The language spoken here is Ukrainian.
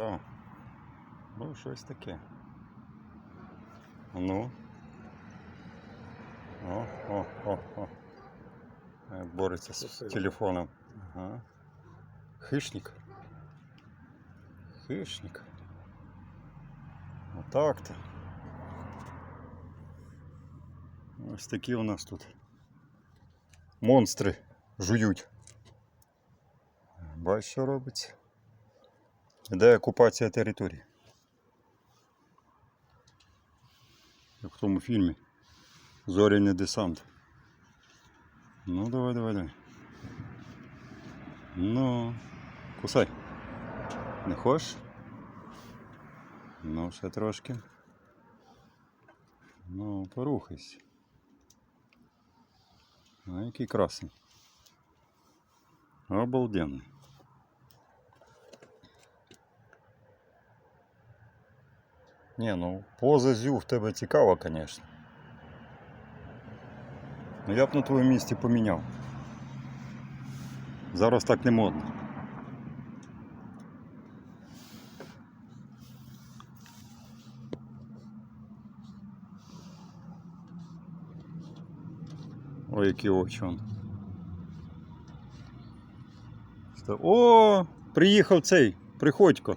Да. Ну, щось таке. Ну. О, о, о, о. Бореться з телефоном. Ага. Хищник. Хищник. Отак-то. Ось такі у нас тут монстри жують. Бач, що робиться. Іде окупація території. Як в тому фільмі. Зоряний десант. Ну, давай, давай, давай. Ну, кусай. Не хочеш? Ну, ще трошки. Ну, порухайся. А який красний. Обалденний. Ні, ну поза зю в тебе цікава, звісно. Ну я б на твоєму місці поміняв. Зараз так не модно. Ой, які очі он. О, приїхав цей, приходько.